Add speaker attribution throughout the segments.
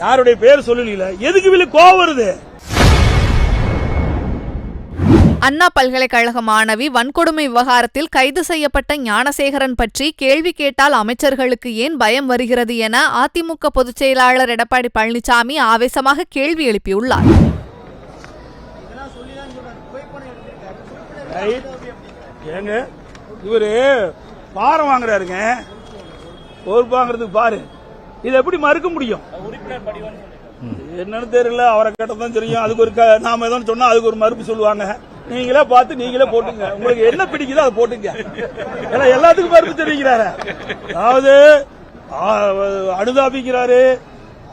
Speaker 1: யாருடைய பேர் சொல்லல எதுக்கு இவளுக்கு கோவம் வருது?
Speaker 2: அண்ணா பல்கலைக்கழக மாணவி வன்கொடுமை விவகாரத்தில் கைது செய்யப்பட்ட ஞானசேகரன் பற்றி கேள்வி கேட்டால் அமைச்சர்களுக்கு ஏன் பயம் வருகிறது என அதிமுக பொதுச் செயலாளர் எடப்பாடி பழனிசாமி ஆவேசமாக கேள்வி எழுப்பியுள்ளார்.
Speaker 1: ஏங்க இவரு பாரம் வாங்குறாருங்க. பாரு. இதை எப்படி மறுக்க முடியும்? என்னன்னு தெரியல அவரை கேட்டதான் தெரியும். அதுக்கு ஒரு க- நாம ஏதோ சொன்னா அதுக்கு ஒரு மறுப்பு சொல்லுவாங்க. நீங்களே பார்த்து நீங்களே போட்டுங்க. உங்களுக்கு என்ன பிடிக்குதோ அதை போட்டுங்க. ஏன்னா எல்லாத்துக்கும் மறுப்பு தெரிவிக்கிறாரு. அதாவது அனுதாபிக்கிறாரு.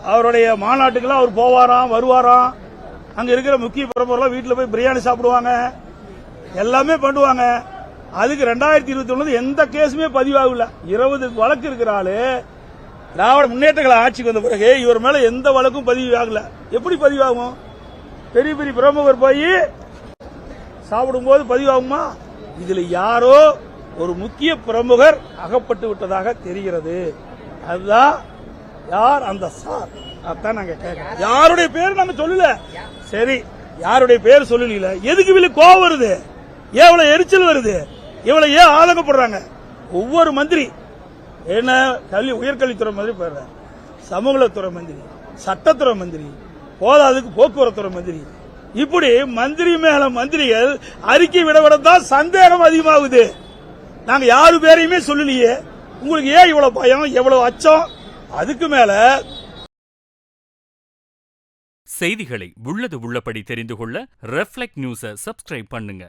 Speaker 1: அவருடைய மாநாட்டுக்கெல்லாம் அவர் போவாராம் வருவாராம். அங்க இருக்கிற முக்கிய பிரமுகர்லாம் வீட்டுல போய் பிரியாணி சாப்பிடுவாங்க. எல்லாமே பண்ணுவாங்க. அதுக்கு ரெண்டாயிரத்தி இருபத்தி ஒன்னு எந்த கேஸுமே பதிவாகல. இருபது வழக்கு இருக்கிற ஆளு திராவிட முன்னேற்றங்களை ஆட்சிக்கு வந்த பிறகு இவர் மேல எந்த வழக்கும் பதிவு ஆகல. எப்படி பதிவாகும் பெரிய பெரிய பிரமுகர் போய் சாப்பிடும்போது பதிவாகுமா இதுல யாரோ ஒரு முக்கிய பிரமுகர் அகப்பட்டு விட்டதாக தெரிகிறது. அதுதான் யார் அந்த சார்? அதான் நாங்க கேட்கறோம் யாருடைய பேர் நம்ம சொல்லல. சரி யாருடைய பேர் சொல்லல எதுக்கு இவ்வளவு கோவம் வருது? எவ்வளவு எரிச்சல் வருது? இவ்வளவு ஏன் ஆதங்கப்படுறாங்க? ஒவ்வொரு மந்திரி என்ன கல்வி உயர்கல்வித்துறை மந்திரி போயிடுறாரு. சமூகத்துறை மந்திரி சட்டத்துறை மந்திரி போதாதுக்கு போக்குவரத்துறை மந்திரி. இப்படி மந்திரி மேல மந்திரிகள் அறிக்கை விட விட தான் சந்தேகம் அதிகமாகுது. நாங்க யாரு பேரையுமே சொல்லலையே. உங்களுக்கு ஏன் இவ்வளவு பயம் எவ்வளவு அச்சம்? அதுக்கு மேல
Speaker 3: செய்திகளை உள்ளது உள்ளபடி தெரிந்து கொள்ள ரெஃப்ளெக்ட் நியூஸை சப்ஸ்கிரைப் பண்ணுங்க.